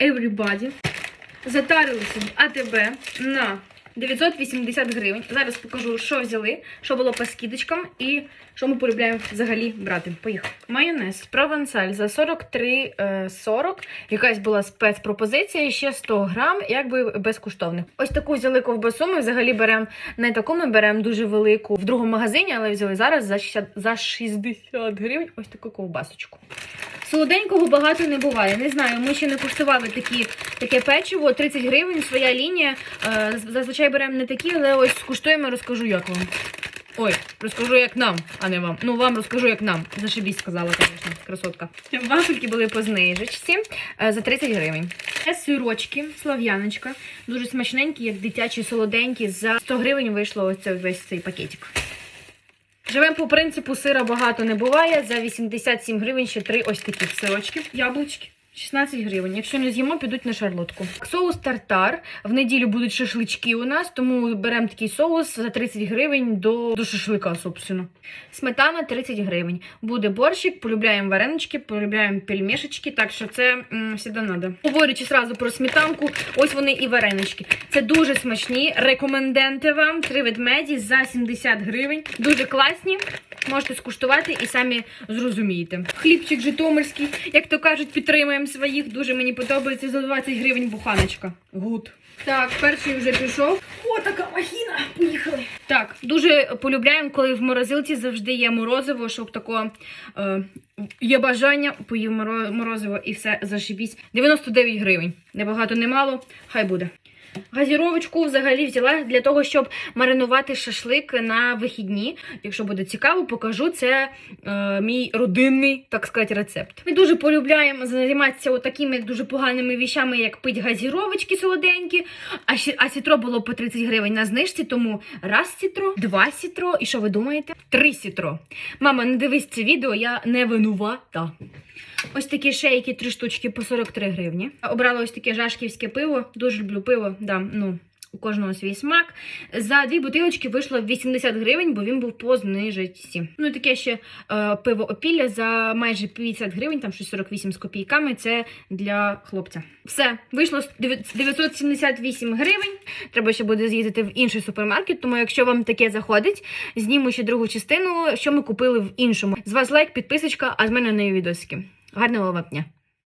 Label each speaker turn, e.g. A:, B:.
A: Everybody. Затарилися в АТБ на 980 гривень. Зараз покажу, що взяли, що було по скидочкам і що ми полюбляємо взагалі брати. Поїхали. Майонез провансаль за 43,40. Якась була спецпропозиція, ще 100 грам, якби безкоштовних. Ось таку взяли ковбасу. Ми взагалі беремо не таку, ми беремо дуже велику в другому магазині, але взяли зараз за 60, за 60 гривень ось таку ковбасочку. Солоденького багато не буває. Не знаю, ми ще не куштували такі, таке печиво. 30 гривень, своя лінія. Е, зазвичай беремо не такі, але ось скуштуємо, розкажу, як вам. Ой, розкажу, як нам, а не вам. Ну, вам розкажу, як нам. Зашибісь, сказала, звісно, красотка. Вафельки були по знижечці е, за 30 гривень. Це сирочки, слав'яночка. Дуже смачненькі, як дитячі, солоденькі. За 100 гривень вийшло ось цей весь цей пакетик. Живемо по принципу сира багато не буває. За 87 гривень ще три ось такі сирочки. Яблучки. 16 гривень. Якщо не з'їмо, підуть на шарлотку. Соус тартар. В неділю будуть шашлички у нас, тому беремо такий соус за 30 гривень до, до шашлика, собственно. Сметана 30 гривень. Буде борщик, полюбляємо варенички, полюбляємо пельмешечки, так що це завжди треба. Говорячи сразу про сметанку, ось вони і варенички. Це дуже смачні. Рекоменденти вам. Три ведмеді за 70 гривень. Дуже класні. Можете скуштувати і самі зрозумієте. Хлібчик житомирський, як то кажуть, підтримуємо своїх. Дуже мені подобається за 20 гривень буханочка. Гуд. Так, перший вже пішов. О, така махіна. Поїхали. Так, дуже полюбляємо, коли в морозилці завжди є морозиво, щоб такого е, є бажання, поїв морозиво і все зашибісь. 99 гривень. Небагато, не мало, хай буде. Газіровочку взагалі взяла для того, щоб маринувати шашлик на вихідні. Якщо буде цікаво, покажу це е, мій родинний, так сказати, рецепт. Ми дуже полюбляємо займатися такими дуже поганими віщами, як пить газіровочки солоденькі. А, а сітро було по 30 гривень на знижці, тому раз сітро, два сітро. І що ви думаєте? Три сітро. Мама, не дивись це відео, я не винувата. Ось такі шейки, три штучки по 43 гривні. Обрала ось таке жашківське пиво. Дуже люблю пиво. Да, ну, у кожного свій смак. За дві бутилочки вийшло 80 гривень, бо він був по знижці. Ну і таке ще е, пиво опілля за майже 50 гривень, там щось 48 з копійками. Це для хлопця. Все, вийшло 978 гривень. Треба ще буде з'їздити в інший супермаркет. Тому, якщо вам таке заходить, зніму ще другу частину, що ми купили в іншому. З вас лайк, підписочка, а з мене нові відосики. Гарного вам дня!